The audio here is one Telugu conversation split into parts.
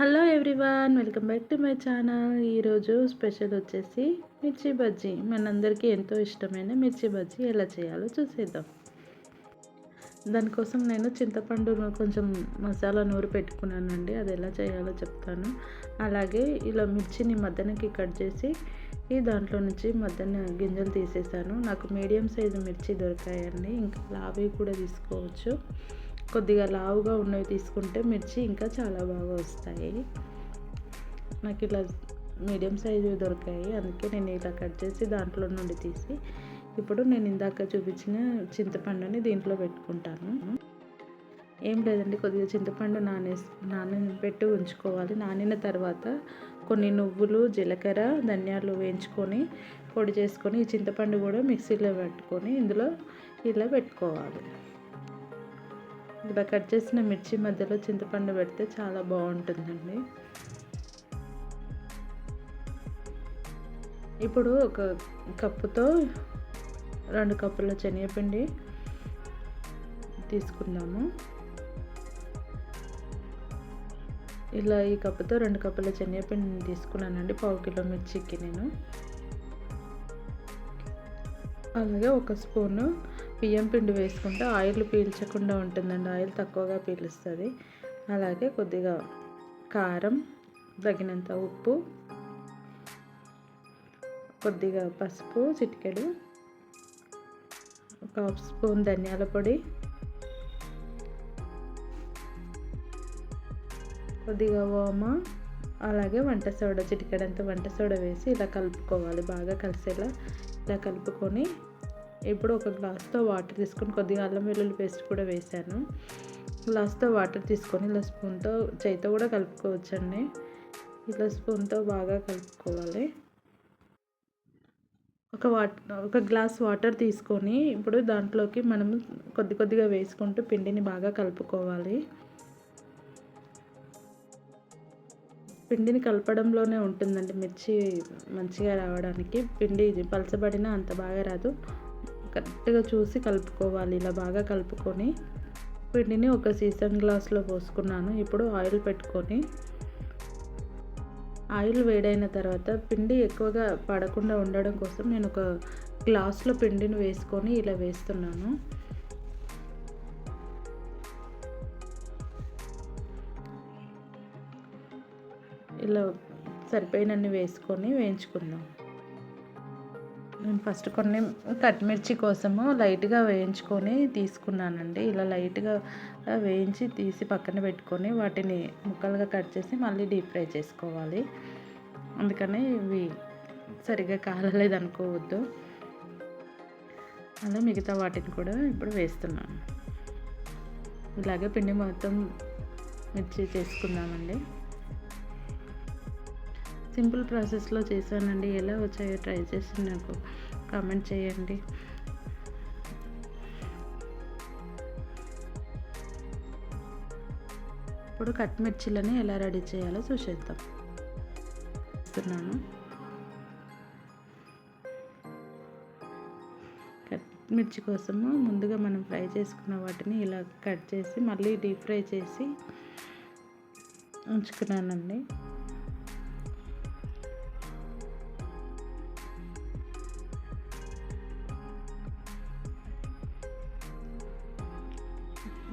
Hello everyone welcome back to my channel. ఈరోజు స్పెషల్ వచ్చేసి మిర్చి బజ్జీ. మనందరికీ ఎంతో ఇష్టమైన మిర్చి బజ్జీ ఎలా చేయాలో చూసేద్దాం. దానికోసం నేను చింతపండు కొంచెం మసాలా నూరు పెట్టుకున్నానండి. అది ఎలా చేయాలో చెప్తాను. అలాగే ఇలా మిర్చిని మధ్యనకి కట్ చేసి ఈ దాంట్లో నుంచి మధ్యన గింజలు తీసేసాను. నాకు మీడియం సైజు మిర్చి దొరికాయండి. ఇంకా లావి కూడా తీసుకోవచ్చు. కొద్దిగా లావుగా ఉన్నవి తీసుకుంటే మిర్చి ఇంకా చాలా బాగా వస్తాయి. నాకు ఇలా మీడియం సైజు దొరికాయి. అందుకే నేను ఇలా కట్ చేసి దాంట్లో నుండి తీసి ఇప్పుడు నేను ఇందాక చూపించిన చింతపండుని దీంట్లో పెట్టుకుంటాను. ఏం లేదండి కొద్దిగా చింతపండు నానే నాన పెట్టి ఉంచుకోవాలి. నానిన తర్వాత కొన్ని నువ్వులు జీలకర్ర ధనియాలు వేయించుకొని పొడి చేసుకొని ఈ చింతపండు కూడా మిక్సీలో పెట్టుకొని ఇందులో ఇలా పెట్టుకోవాలి. ఇలా కట్ చేసిన మిర్చి మధ్యలో చింతపండు పెడితే చాలా బాగుంటుందండి. ఇప్పుడు ఒక కప్పుతో రెండు కప్పుల శనగపిండి తీసుకుందాము. ఇలా ఈ కప్పుతో రెండు కప్పుల శనగపిండిని తీసుకున్నానండి పావు కిలో మిర్చికి నేను. అలాగే ఒక స్పూను బియ్యం పిండి వేసుకుంటే ఆయిల్ పీల్చకుండా ఉంటుందండి. ఆయిల్ తక్కువగా పీలుస్తుంది. అలాగే కొద్దిగా కారం తగినంత ఉప్పు కొద్దిగా పసుపు చిటికెడు ఒక స్పూన్ ధనియాల పొడి కొద్దిగా ఓమ అలాగే వంట సోడా చిటికెడంత వంట సోడా వేసి ఇలా కలుపుకోవాలి. బాగా కలిసేలా ఇలా కలుపుకొని ఇప్పుడు ఒక గ్లాస్తో వాటర్ తీసుకొని కొద్దిగా అల్లం వెల్లుల్లి పేస్ట్ కూడా వేసాను. గ్లాస్తో వాటర్ తీసుకొని ఇలా స్పూన్తో చేతితో కూడా కలుపుకోవచ్చండి. ఇలా స్పూన్తో బాగా కలుపుకోవాలి. ఒక వాట్ ఒక గ్లాస్ వాటర్ తీసుకొని ఇప్పుడు దాంట్లోకి మనం కొద్ది కొద్దిగా వేసుకుంటూ పిండిని బాగా కలుపుకోవాలి. పిండిని కలపడంలోనే ఉంటుందండి మిర్చి మంచిగా రావడానికి. పిండి పలచబడినా అంత బాగా రాదు. కరెక్ట్గా చూసి కలుపుకోవాలి ఇలా బాగా కలుపుకొని. పిండిని ఒక సీసన్ గ్లాస్లో పోసుకున్నాను. ఇప్పుడు ఆయిల్ పెట్టుకొని. ఆయిల్ వేడైన తర్వాత పిండి ఎక్కువగా పడకుండా ఉండడం కోసం నేను ఒక గ్లాస్లో పిండిని వేసుకొని ఇలా వేస్తున్నాను. ఇలా సరిపోయినన్ని వేసుకొని వేయించుకుందాం. నేను ఫస్ట్ కొన్ని కట్మిర్చి కోసము లైట్గా వేయించుకొని తీసుకున్నానండి. ఇలా లైట్గా వేయించి తీసి పక్కన పెట్టుకొని వాటిని ముక్కలుగా కట్ చేసి మళ్ళీ డీప్ ఫ్రై చేసుకోవాలి. అందుకని ఇవి సరిగ్గా కాలలేదు అనుకోవద్దు అలా మిగతా వాటిని కూడా ఇప్పుడు వేస్తున్నాను. ఇలాగే పిండి మొత్తం మిర్చి చేసుకుందామండి. సింపుల్ ప్రాసెస్లో చేశానండి. ఎలా వచ్చాయో ట్రై చేసి నాకు కామెంట్ చేయండి. ఇప్పుడు కట్ మిర్చిలని ఎలా రెడీ చేయాలో చూసేద్దాం. ఇస్తున్నాను కట్ మిర్చి కోసము ముందుగా మనం ఫ్రై చేసుకున్న వాటిని ఇలా కట్ చేసి మళ్ళీ డీప్ ఫ్రై చేసి ఉంచుకున్నానండి.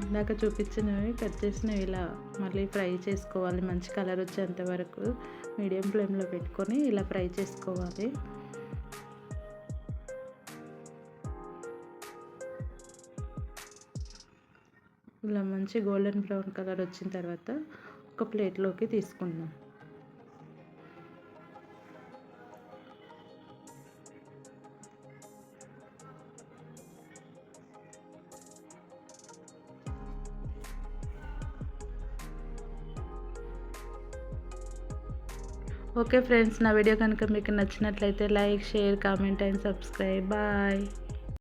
ఇందాక చూపించినవి కట్ చేసినవి ఇలా మళ్ళీ ఫ్రై చేసుకోవాలి. మంచి కలర్ వచ్చేంత వరకు మీడియం ఫ్లేమ్లో పెట్టుకొని ఇలా ఫ్రై చేసుకోవాలి. ఇలా మంచి గోల్డెన్ బ్రౌన్ కలర్ వచ్చిన తర్వాత ఒక ప్లేట్లోకి తీసుకుందాం. ఓకే ఫ్రెండ్స్ నా వీడియో కనుక మీకు నచ్చినట్లయితే like share comment and subscribe. Bye.